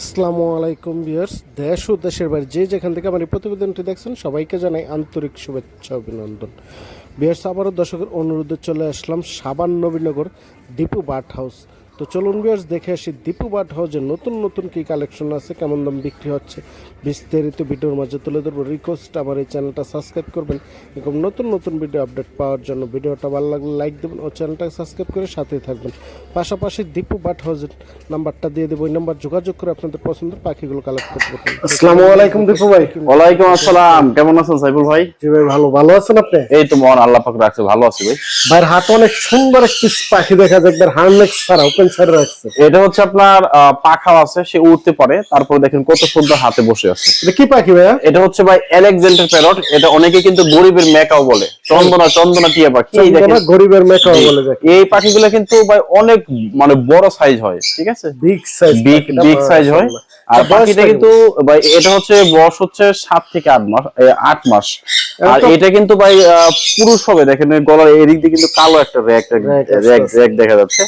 আসসালামু আলাইকুম ভিউয়ার্স, দেশ ও দেশের বাইরে যে যেখান থেকে আমার এই প্রতিবেদনটি দেখছেন, সবাইকে জানাই আন্তরিক শুভেচ্ছা অভিনন্দন। ভিউয়ার্স, আবারও দর্শকের অনুরোধে চলে আসলাম সাবান নবীনগর দীপু বাট হাউস। তো চলুন ভিউয়ার্স দেখে আসি দীপু বার্ট হাউসে নতুন নতুন কী কালেকশন আছে কেমন দাম বিক্রি হচ্ছে। বিস্তারিত ভিডিওর মাঝে তুলে ধরবো রিকোয়েস্ট আমার এই চ্যানেলটা সাবস্ক্রাইব করবেন। এরকম নতুন নতুন ভিডিও আপডেট পাওয়ার জন্য ভিডিওটা ভালো লাগলে লাইক দেবেন ও চ্যানেলটা সাবস্ক্রাইব করে সাথেই থাকবেন। পাশাপাশি দীপু বাট হাউসের নাম্বারটা দিয়ে দেবো ওই নাম্বার যোগাযোগ করে আপনাদের পছন্দের পাখিগুলো কালেক্ট করতে পারবেন। আসসালামু আলাইকুম দীপু ভাই। ওয়ালাইকুম আসসালাম। কেমন আছেন সাইফুল ভাই? জি ভাই ভালো। ভালো আছেন আপনি? এই তো মহান আল্লাহ পাক রাখছে ভালো আছি ভাই। ভাইয়ের হাতে অনেক সুন্দর একটি পাখি দেখা যায় একবার হার্নেক্স ছাড়া ছাড়া রাখছে। এটা হচ্ছে আপনার পাখাও আছে সে উঠতে পারে তারপর দেখেন কত সুন্দর হাতে বসে আছে। এটা কি পাখি ভাইয়া? এটা হচ্ছে ভাই অ্যালেকজান্ডার প্যারট এটা অনেকে কিন্তু গরিবের মেকাও বলে। চন্দনা চন্দনা টিয়া পাখি এই দেখেন। গরিবের মেকাও বলে এই পাখিগুলো কিন্তু ভাই অনেক মানে বড় সাইজ হয় ঠিক আছে? বিগ সাইজ বিগ সাইজ হয়। আর বয়সটা পাখিটা কিন্তু ভাই এটা হচ্ছে বয়স হচ্ছে সাত থেকে আট মাস আট মাস। আর এটা কিন্তু ভাই পুরুষ হবে দেখেন গলার এদিক দিয়ে কিন্তু কালো একটা র্যাক র্যাক র্যাক দেখা যাচ্ছে।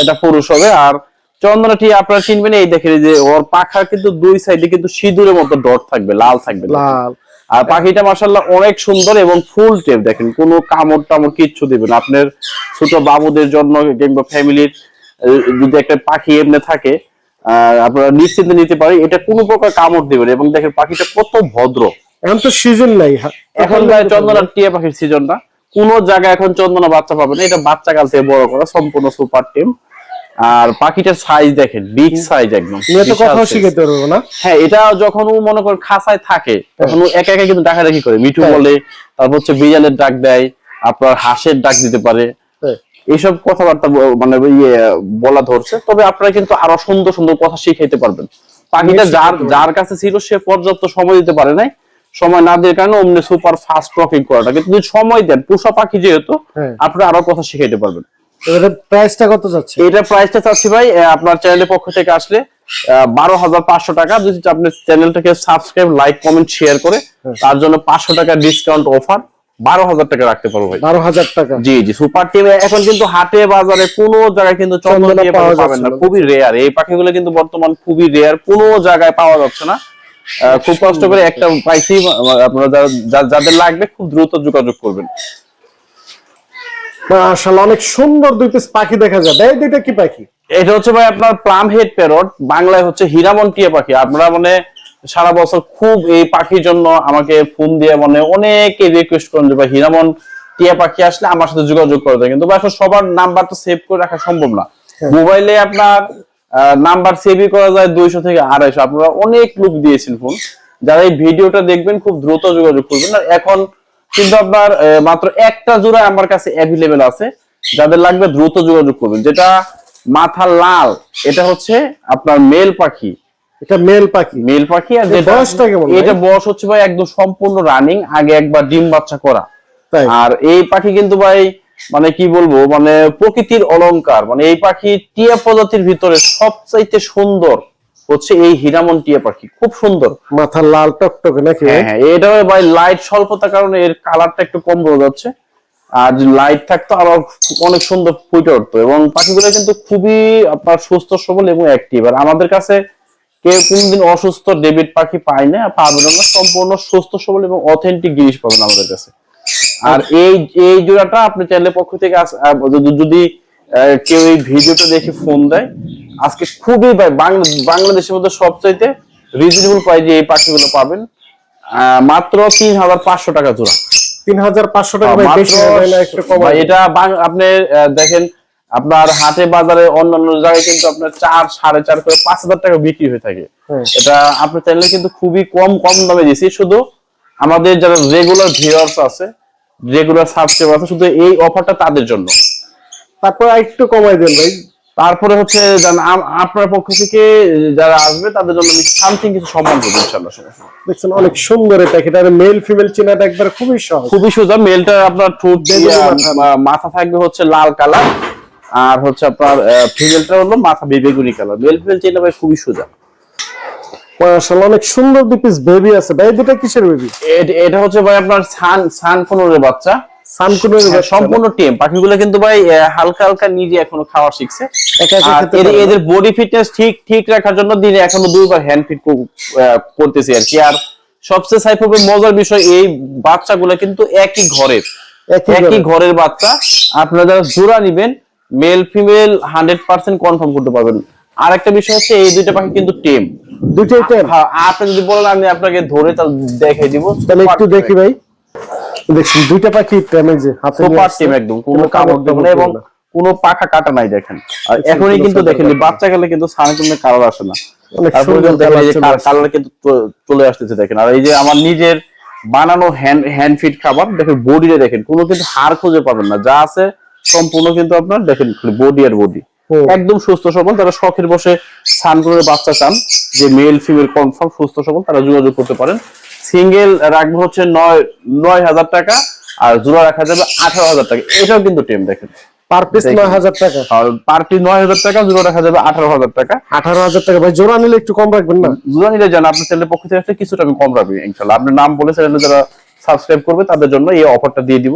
এটা পুরুষ হবে। আর চন্দনাটি আপনারা চিনবেন এই দেখেন যে ওর পাখা কিন্তু দুই সাইডে কিন্তু সিঁদুরের মতো ডট থাকবে লাল থাকবে লাল। আর পাখিটা মাসাল্লাহ অনেক সুন্দর এবং ফুল টেপ দেখেন কোনো কামড় টামড় কিচ্ছু দিবেন আপনার ছোট বাবুদের জন্য কিংবা ফ্যামিলির যদি একটা পাখি এমনি থাকে আপনারা নিশ্চিন্তে নিতে পারেন এটা কোনো প্রকার কামড় দিবেন এবং দেখেন পাখিটা কত ভদ্র। এখন তো সিজন নাই। এখন চন্দনা টিয়া পাখির সিজন না। কোন জায়গায় এখন চন্দনা বাচ্চা পাবে না। এটা বাচ্চা কাল থেকে বড় করা সম্পূর্ণ সুপার টিম আর পাখিটার সাইজ দেখেন বিগ সাইজ একদম নিয়ে কথাও শিখাতে পারব না। হ্যাঁ এটা যখন ও মনে করেন খাসায় থাকে তখন ও একা একা কিন্তু ডাকাডাকি করে। মিঠু হ্যাঁ। বলে তারপর হচ্ছে বিড়ালের ডাক দেয় আপনার হাঁসের ডাক দিতে পারে। এইসব কথাবার্তা মানে ইয়ে বলা ধরছে। তবে আপনারা কিন্তু আরও সুন্দর সুন্দর কথা শিখাইতে পারবেন। পাখিটা যার যার কাছে ছিল সে পর্যাপ্ত সময় দিতে পারে নাই। সময় না দেওয়ার কারণে অমনি সুপার ফাস্ট টকিং করাটা। কিন্তু যদি সময় দেন পোষা পাখি যেহেতু হ্যাঁ। আপনারা আরও কথা শিখাইতে পারবেন। প্রাইসটা কত যাচ্ছে? এটা প্রাইসটা চাচ্ছি ভাই আপনার চ্যানেলের পক্ষ থেকে আসলে বারো হাজার পাঁচশো টাকা। যদি আপনি চ্যানেলটাকে সাবস্ক্রাইব লাইক কমেন্ট শেয়ার করে তার জন্য পাঁচশো টাকা ডিসকাউন্ট অফার বারো হাজার টাকা রাখতে পারব ভাই। বারো হাজার টাকা। জি জি সুপার টিম এখন কিন্তু হাটে বাজারে কোনো জায়গায় কিন্তু চন্দনা পাবেন না খুবই রেয়ার এই পাখিগুলো কিন্তু বর্তমান খুবই রেয়ার কোনো জায়গায় পাওয়া যাচ্ছে না। খুব কষ্ট করে একটা পাইছি আপনারা যাদের লাগবে খুব দ্রুত যোগাযোগ করবেন। মাশাআল্লাহ অনেক সুন্দর দুই পিস পাখি দেখা যায়। এই দুইটা কি পাখি? এটা হচ্ছে ভাই আপনার প্লাম হেড প্যারট বাংলায় হচ্ছে হীরামন টিয়া পাখি। আপনারা মানে সারা বছর খুব এই পাখির জন্য আমাকে ফোন দিয়ে মানে অনেকে রিকোয়েস্ট করেন যে ভাই হীরামন টিয়া পাখি আসলে আমার সাথে যোগাযোগ করে দেয় কিন্তু আসলে সবার নাম্বার তো সেভ করে রাখা সম্ভব না। মোবাইলে আপনার নাম্বার সেভই করা যায় দুইশো থেকে আড়াইশো। আপনারা অনেক লোক দিয়েছেন ফোন যারা এই ভিডিওটা দেখবেন খুব দ্রুত যোগাযোগ করবেন। আর এখন কিন্তু আপনার মাত্র একটা জোড়া আমার কাছে অ্যাভেলেবেল আছে। যাদের লাগবে দ্রুত যোগাযোগ করবেন। যেটা মাথা লাল এটা হচ্ছে আপনার মেল পাখি। এটা মেল পাখি। মেল পাখি আর বয়সটা কেমন এটা বয়স হচ্ছে ভাই একদম সম্পূর্ণ রানিং আগে একবার ডিম বাচ্চা করা। আর এই পাখি কিন্তু ভাই মানে কি বলব মানে প্রকৃতির অলংকার। মানে এই পাখি টিয়া প্রজাতির ভিতরে সবচাইতে সুন্দর হচ্ছে এই হীরামন টিয়া পাখি। খুব সুন্দর। মাথা লাল টকটকে নাকি? হ্যাঁ হ্যাঁ এটা ভাই লাইট স্বল্পতার কারণে এর কালারটা একটু কম বোঝা যাচ্ছে। আর লাইট থাকতো আরও অনেক সুন্দর ফুটে উঠতো। এবং পাখিগুলো কিন্তু খুবই আপনার সুস্থ সবল এবং অ্যাক্টিভ আর আমাদের কাছে কেউ কোনদিন অসুস্থ ডেবিট পাখি পায় না পাবেন না সম্পূর্ণ সুস্থ সবল এবং অথেন্টিক জিনিস পাবেন আমাদের কাছে। আর এই এই জোড়াটা আপনি চ্যানেলের পক্ষ থেকে যদি- কেউ এই ভিডিওটা দেখে ফোন দেয় আজকে খুবই ভাই বাংলাদেশের মধ্যে সবচাইতে রিজনেবল প্রাইজে এই পাখিগুলো পাবেন। আহ, মাত্র তিন হাজার পাঁচশো টাকা জোড়া। তিন হাজার পাঁচশো টাকা ভাই, এটা আপনি দেখেন আপনার হাটে বাজারে অন্যান্য জায়গায় কিন্তু আপনার চার সাড়ে চার করে পাঁচ হাজার টাকা বিক্রি হয়ে থাকে। এটা আপনার চ্যানেলে কিন্তু খুবই কম কম দামে দিয়েছি। শুধু আমাদের যারা রেগুলার ভিউয়ার্স আছে রেগুলার সাবস্ক্রাইবার আছে শুধু এই অফারটা তাদের জন্য। তারপর একটু কমাই দেন ভাই। তারপরে হচ্ছে আপনার পক্ষ থেকে যারা আসবে তাদের জন্য সামথিং কিছু সম্মান ইনশাল্লাহ সমস্যা দেখছেন অনেক সুন্দর এই পাখিটা মেল ফিমেল চেনাটা একবার খুবই সহজ। খুবই সোজা মেলটা আপনার ঠোঁট মাথা থাকবে হচ্ছে লাল কালার আর হচ্ছে আপনার ফিমেলটা হলো মাথা বেগুনি কালার। মেল ফিমেল চেনা ভাই খুবই সোজা। মাশাআল্লাহ অনেক সুন্দর দুই পিস বেবি আছে। ভাই দুটা কিসের বেবি এটা হচ্ছে ভাই আপনার সান সান ফোনের বাচ্চা। সানকুনের হ্যাঁ, সম্পূর্ণ টেম। পাখিগুলো কিন্তু ভাই হালকা হালকা নিজে এখনও খাওয়া শিখছে। এদের- এদের বডি ফিটনেস ঠিক ঠিক রাখার জন্য দিনে এখনও দুইবার হ্যান্ড ফিট করতেছি আর কি। আর সবচেয়ে সাইফের মজার বিষয় এই বাচ্চাগুলো কিন্তু একই ঘরের। একই ঘরের বাচ্চা। আপনারা যারা জোড়া নিবেন male female hundred percent confirm করতে পারবেন। আর একটা বিষয় হচ্ছে এই দুইটা পাখি কিন্তু টেম দুটোই টেম হ্যাঁ আপনি যদি বলেন আমি আপনাকে ধরে তাহলে দিব। তাহলে একটু দেখি ভাই। দেখছি দুইটা পাখি টেমে যে হাতে সুপার। টিম একদম কোনো কামড় দেবে না এবং কোনো পাখা কাটা নাই দেখেন। আর এখনই কিন্তু দেখেন বাচ্চা গেলে কিন্তু সানকুনের কালার আসে না। দেখেন কালার কিন্তু চলে আসতেছে দেখেন। আর এই যে আমার নিজের বানানো হ্যান্ড হ্যান্ড ফিট খাবার দেখেন বডিটা দেখেন কোনো কিন্তু হাড় খুঁজে পাবেন না। যা আছে সম্পূর্ণ কিন্তু আপনার দেখেন বডি আর বডি একদম সুস্থ সবল তারা শখের বসে সানকুনের বাচ্চা চান যে মেল ফিমেল কনফার্ম সুস্থ সবল তারা যোগাযোগ করতে পারেন। সিঙ্গেল রাখব হচ্ছে নয় নয় হাজার টাকা আর জোড়া রাখা যাবে আঠারো হাজার টাকা। এটাও কিন্তু টেম দেখেন। পার পিস নয় হাজার টাকা। পার পিস নয় হাজার টাকা জোড়া রাখা যাবে আঠারো হাজার টাকা। আঠারো হাজার টাকা। ভাই জোড়া নিলে একটু কম রাখবেন না? জোড়া নিলে জান আপনার চ্যানেলের পক্ষ থেকে কিছুটা আমি কম রাখব ইনশাল্লাহ। আপনার নাম বলে চ্যানেলে যারা সাবস্ক্রাইব করবে তাদের জন্য এই অফারটা দিয়ে দিব।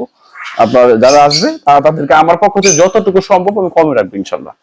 আপনার যারা আসবে তারা তাদেরকে আমার পক্ষ থেকে যতটুকু সম্ভব আমি কমে রাখব ইনশাল্লাহ।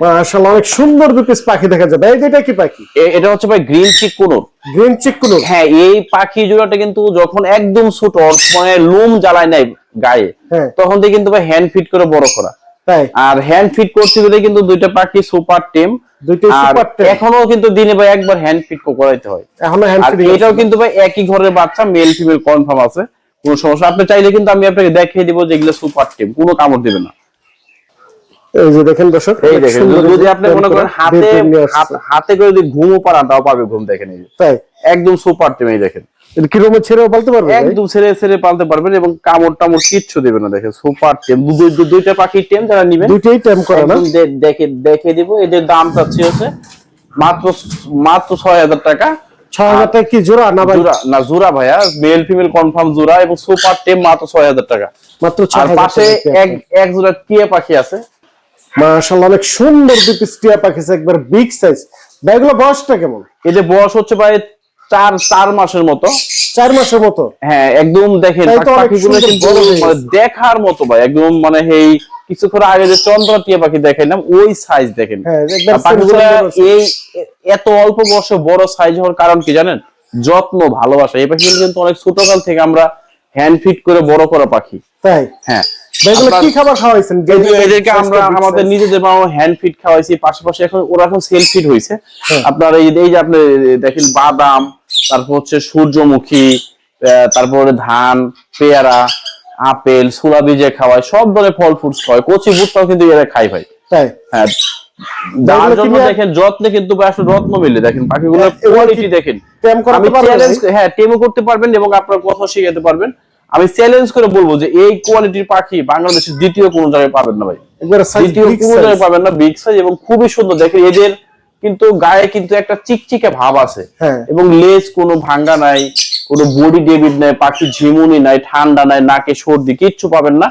মাশাআল্লাহ অনেক সুন্দর পাখি দেখা ভাই এটা কি পাখি? এটা হচ্ছে ভাই গ্রিন চিক কোনোর। Green cheek কুনুর? হ্যাঁ এই পাখি জোড়াটা কিন্তু যখন একদম ছোট মানে লোম জ্বালায় নাই গায়ে হ্যাঁ। তখন থেকে কিন্তু ভাই হ্যান্ড ফিট করে বড় করা। তাই? আর হ্যান্ড ফিট করতে গেলে কিন্তু দুইটা পাখি সুপার টেম দুইটাই আর সুপার টেম এখনও কিন্তু দিনে ভাই একবার হ্যান্ড ফিট করাইতে হয়। এখনও হ্যান্ড আর এটাও কিন্তু ভাই একই ঘরের বাচ্চা মেল ফিমেল কনফার্ম আছে। কোনো সমস্যা আপনি চাইলে কিন্তু আমি আপনাকে দেখিয়ে দিব যে এগুলো সুপার টিম কোনো কামড় দিবে না। এই যে দেখেন দর্শক এই দেখেন যদি আপনি মনে করেন হাতে। হাত- করে যদি ঘুমও পারান তাও পারবে ঘুম দেখেন এই তাই? একদম সুপার টিম এই দেখেন। কি রুমে ছেড়েও বলতে পারবে একদম ছেড়ে ছেড়ে পালতে পারবেন এবং কামড় টামড় কিচ্ছু দেবে না দেখেন সুপার টিম। দুইটা পাখির টিম যারা নিবেন দুইটাই টেম করে না? দেখে দেখে দিব। এদের দাম চাচ্ছি হচ্ছে মাত্র মাত্র ছয় হাজার টাকা। ছয় হাজার টাকা কি জোড়া না ভাই না জোড়া ভাইয়া। মেল ফিমেল কনফার্ম জোড়া এবং সুপার টেম মাত্র ছয় হাজার টাকা। মাত্র আর পাশে এক এক জোড়া টিয়া পাখি আছে। মাশাআল্লাহ অনেক সুন্দর পিস টিয়া পাখি আছে, একবার বিগ সাইজ ব্যাগগুলো বয়সটা কেমন? এদের বয়স হচ্ছে ভাই চার চার মাসের মতো। চার মাসের মতো? হ্যাঁ একদম দেখেন পাখিগুলো। দেখার মতো ভাই একদম মানে এই কিছুক্ষণ আগে যে চন্দ্র টিয়া পাখি দেখাইলাম ওই সাইজ দেখেন। হ্যাঁ, পাখিগুলো এই এত অল্প বয়সে বড় সাইজ হওয়ার কারণ কি জানেন? যত্ন ভালোবাসা। এই পাখিগুলো কিন্তু অনেক ছোটকাল থেকে আমরা হ্যান্ড ফিট করে বড় করা পাখি। তাই? হ্যাঁ কি খাবার খাওয়াইছেন? এদেরকে আমরা আমাদের নিজেদের হ্যান্ড ফিট খাওয়াইছি পাশাপাশি এখন ওরা এখন সেল হ্যাঁ। আপনার এই যে আপনি দেখেন বাদাম তারপর হচ্ছে সূর্যমুখী তারপরে ধান পেয়ারা আপেল সুলা বীজে খাওয়ায় সব ধরনের ফল ফ্রুটস খাওয়ায়। কচি ভুট্টাও কিন্তু এরা খাই ভাই। তাই? হ্যাঁ। জন্য দেখেন যত্নে কিন্তু আসলে রত্ন মিলে। দেখেন পাখিগুলোর কোয়ালিটি দেখেন? হ্যাঁ টেমও করতে পারবেন এবং আপনার কথা শিখাতে পারবেন। আমি চ্যালেঞ্জ করে বলব যে এই কোয়ালিটির পাখি বাংলাদেশের দ্বিতীয় কোনো জায়গায় পাবেন না ভাই। দ্বিতীয় কোনো জায়গায় পাবেন না বিগ সাইজ এবং খুবই সুন্দর। দেখেন এদের কিন্তু গায়ে কিন্তু একটা চিকচিকে ভাব আছে। হ্যাঁ। এবং লেজ কোনো ভাঙ্গা নাই কোনো বডি ডেভিড নাই পাখি ঝিমুনি নাই ঠান্ডা নাই নাকে সর্দি কিচ্ছু পাবেন না।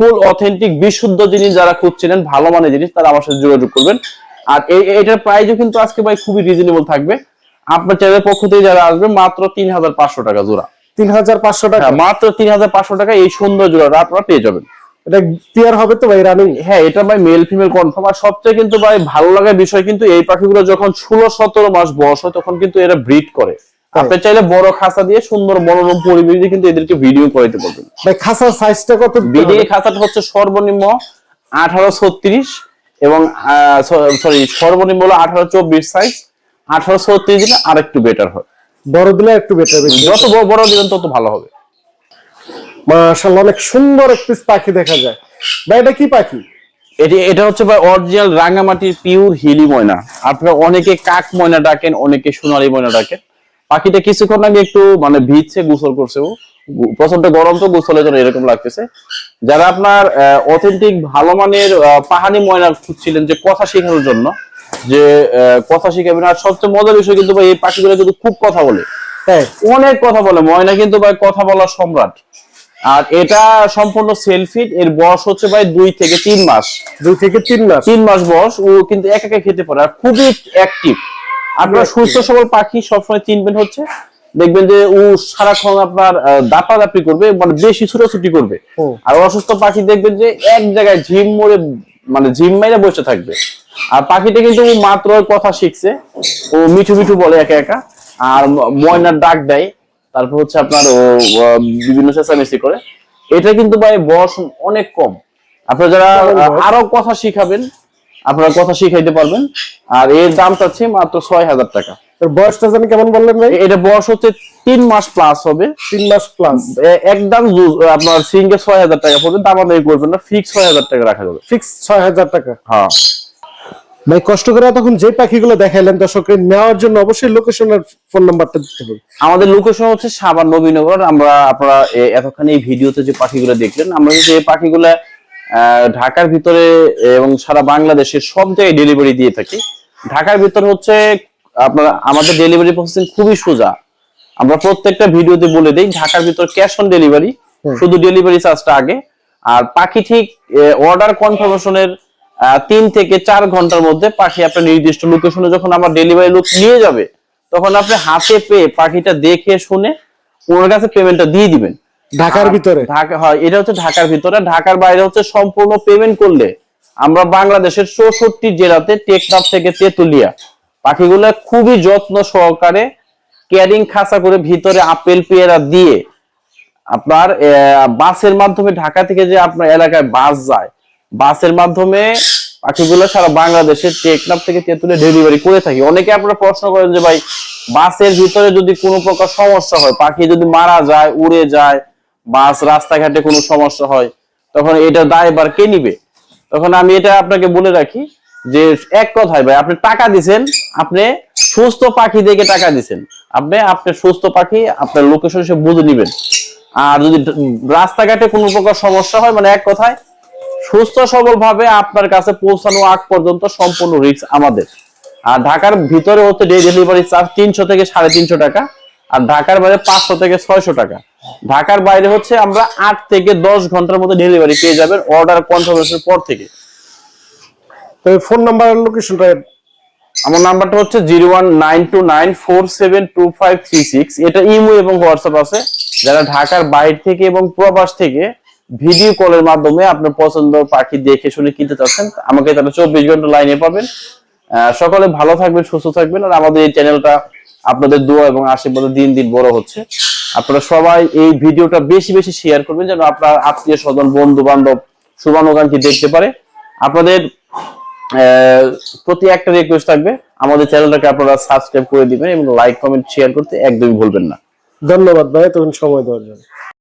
ফুল অথেন্টিক বিশুদ্ধ জিনিস যারা খুঁজছিলেন ভালো মানের জিনিস তারা আমার সাথে যোগাযোগ করবেন। আর এটার প্রাইসও কিন্তু আজকে ভাই খুবই রিজনেবল থাকবে। আপনার চ্যানেলের পক্ষ থেকে যারা আসবে মাত্র তিন হাজার পাঁচশো টাকা জোড়া। তিন হাজার পাঁচশো টাকা। হ্যাঁ মাত্র তিন হাজার পাঁচশো টাকা এই সুন্দর জোড়াটা আপনারা পেয়ে যাবেন। এটা টিয়ার হবে তো ভাই রানিং হ্যাঁ এটা ভাই মেল ফিমেল কনফার্ম আর সবচেয়ে কিন্তু ভাই ভালো লাগার বিষয় কিন্তু এই পাখিগুলো যখন ষোলো সতেরো মাস বয়স হয় তখন কিন্তু এরা ব্রিড করে। আপনি চাইলে বড় খাঁচা দিয়ে সুন্দর মনোরম পরিবেশ দিয়ে কিন্তু এদেরকে ভিডিও করাইতে পারবেন। ভাই খাসার সাইজটা কত? হবে? খাঁচাটা হচ্ছে সর্বনিম্ন আঠারো ছত্রিশ এবং সরি সর্বনিম্ন হলো আঠারো চব্বিশ সাইজ আঠারো ছত্রিশ দিলে আর একটু বেটার হয়। বড় দিলে একটু বেটার বেশি যত বড় দিবেন তত ভালো হবে। মাশাআল্লাহ অনেক সুন্দর এক পিস পাখি দেখা যায়। ভাই এটা কি পাখি? এটি এটা হচ্ছে ভাই অরিজিনাল রাঙ্গামাটির পিওর হিলি ময়না। আপনারা অনেকে কাক ময়না ডাকেন অনেকে সোনালী ময়না ডাকেন। পাখিটা কিছুক্ষণ আগে একটু মানে ভিজছে গোসল করছে ও। প্রচণ্ড গরম তো গোসলের জন্য এরকম লাগতেছে। যারা আপনার অথেন্টিক ভালো মানের পাহাড়ি ময়না খুঁজছিলেন যে কথা শেখানোর জন্য যে কথা শিখাবেন আর সবচেয়ে মজার বিষয় কিন্তু ভাই এই পাখিগুলো কিন্তু খুব কথা বলে। অনেক কথা বলে। ময়না কিন্তু ভাই কথা বলার সম্রাট। আর এটা সম্পূর্ণ সেলফি এর বয়স হচ্ছে ভাই দুই থেকে তিন মাস। দুই থেকে তিন মাস। তিন মাস বয়স ও কিন্তু একা একা খেতে পারে। আর খুবই অ্যাক্টিভ আপনার সুস্থ সবল পাখি সবসময় চিনবেন হচ্ছে দেখবেন যে ও সারাক্ষণ আপনার আহ, দাপাদাপি করবে মানে বেশি ছোটাছুটি করবে। আর অসুস্থ পাখি দেখবেন যে এক জায়গায় ঝিম মরে মানে ঝিম মেরে বসে থাকবে। আর পাখিটা কিন্তু মাত্র কথা শিখছে। ও মিঠু মিঠু বলে একা একা। আর ময়নার ডাক দেয়। তারপর হচ্ছে আপনার ও বিভিন্ন চেঁচামেচি করে। এটা কিন্তু ভাই বয়স অনেক কম। আপনারা যারা আরও কথা শিখাবেন আপনারা কথা শিখাইতে পারবেন। আর এর দাম চাচ্ছি মাত্র ছয় হাজার টাকা। বয়সটা জানি কেমন বললেন ভাই? এটা বয়স হচ্ছে তিন মাস প্লাস হবে। তিন মাস প্লাস একদম আপনার সিঙ্গে ছয় হাজার টাকা পড়বে দামাদামি করবেন না ফিক্স ছয় হাজার টাকা রাখা যাবে। ফিক্স ছয় হাজার টাকা। হ্যাঁ। ভাই কষ্ট করে তখন যে পাখিগুলো দেখাইলেন দর্শককে নেওয়ার জন্য অবশ্যই লোকেশন আর ফোন নাম্বারটা দিতে হবে। আমাদের লোকেশন হচ্ছে সাবান নবীনগর। আমরা আপনারা এতক্ষণ এই ভিডিওতে যে পাখিগুলো দেখলেন আমরা কিন্তু এই পাখিগুলা ঢাকার ভিতরে এবং সারা বাংলাদেশের সব জায়গায় ডেলিভারি দিয়ে থাকি ঢাকার ভিতরে হচ্ছে আপনারা আমাদের ডেলিভারি প্রসেসিং খুবই সোজা। আমরা প্রত্যেকটা ভিডিওতে বলে দিই ঢাকার ভিতর ক্যাশ অন ডেলিভারি শুধু ডেলিভারি চার্জটা আগে। আর পাখি ঠিক অর্ডার কনফার্মেশনের তিন থেকে চার ঘণ্টার মধ্যে পাখি আপনার নির্দিষ্ট লোকেশনে যখন আমার ডেলিভারি লোক নিয়ে যাবে তখন আপনি হাতে পেয়ে পাখিটা দেখে শুনে ওনার কাছে পেমেন্টটা দিয়ে দিবেন। ঢাকার ভিতরে? ঢাকা হয় এটা হচ্ছে ঢাকার ভিতরে। ঢাকার বাইরে হচ্ছে সম্পূর্ণ পেমেন্ট করলে আমরা বাংলাদেশের চৌষট্টি জেলাতে টেকনাফ থেকে তেতুলিয়া পাখিগুলো খুবই যত্ন সহকারে ক্যারিং খাঁচা করে ভিতরে আপেল পেয়ারা দিয়ে আপনার বাসের মাধ্যমে ঢাকা থেকে যে আপনার এলাকায় বাস যায় বাসের মাধ্যমে পাখিগুলো সারা বাংলাদেশের টেকনাফ থেকে তেঁতুলে ডেলিভারি করে থাকি। অনেকে আপনারা প্রশ্ন করেন যে, ভাই, বাসের ভিতরে যদি কোনো প্রকার সমস্যা হয়, পাখি যদি মারা যায়, উড়ে যায়, বাস রাস্তাঘাটে কোনো সমস্যা হয়, তখন এটা দায়বার কে নিবে? তখন আমি এটা আপনাকে বলে রাখি যে, এক কথায় ভাই, আপনি টাকা দিছেন, আপনি সুস্থ পাখি দেখে টাকা দিছেন। আপনি আপনার সুস্থ পাখি, আপনার লোকেশন সে বুঝে নিবেন। আর যদি রাস্তাঘাটে কোনো প্রকার সমস্যা হয় মানে এক কথায় সুস্থ সবল ভাবে আপনার কাছে পৌঁছানো আগ পর্যন্ত সম্পূর্ণ রিস্ক আমাদের। আর ঢাকার ভিতরে হচ্ছে ডেলিভারি চার্জ তিনশো থেকে সাড়ে তিনশো টাকা আর ঢাকার বাইরে পাঁচশো থেকে ছয়শো টাকা। ঢাকার বাইরে হচ্ছে আমরা আট থেকে দশ ঘণ্টার মধ্যে ডেলিভারি পেয়ে যাবেন অর্ডার কনফার্মেশন পর থেকে। তো ফোন নাম্বার আর লোকেশনটা আমার নাম্বারটা হচ্ছে zero one nine two nine four seven two five three six এটা ইমো এবং হোয়াটসঅ্যাপ আছে। যারা ঢাকার বাইরে থেকে এবং প্রবাস থেকে ভিডিও কলের মাধ্যমে আপনার পছন্দ পাখি দেখে শুনে কিনতে চাচ্ছেন, আমাকে তারা চব্বিশ ঘণ্টা লাইনে পাবেন। সকলে ভালো থাকবেন, সুস্থ থাকবেন, আর আমাদের এই চ্যানেলটা আপনাদের দোয়া এবং আশীর্বাদে দিন দিন বড় হচ্ছে। আপনারা সবাই এই ভিডিওটা বেশি বেশি শেয়ার করবেন যেন আপনার আত্মীয় স্বজন বন্ধু বান্ধব শুভানুগামী দেখতে পারে। আপনাদের প্রতি একটা রিকোয়েস্ট থাকবে, আমাদের চ্যানেলটাকে আপনারা সাবস্ক্রাইব করে দিবেন এবং লাইক কমেন্ট শেয়ার করতে একদমই ভুলবেন না। ধন্যবাদ ভাই তখন সময় দেওয়ার জন্য।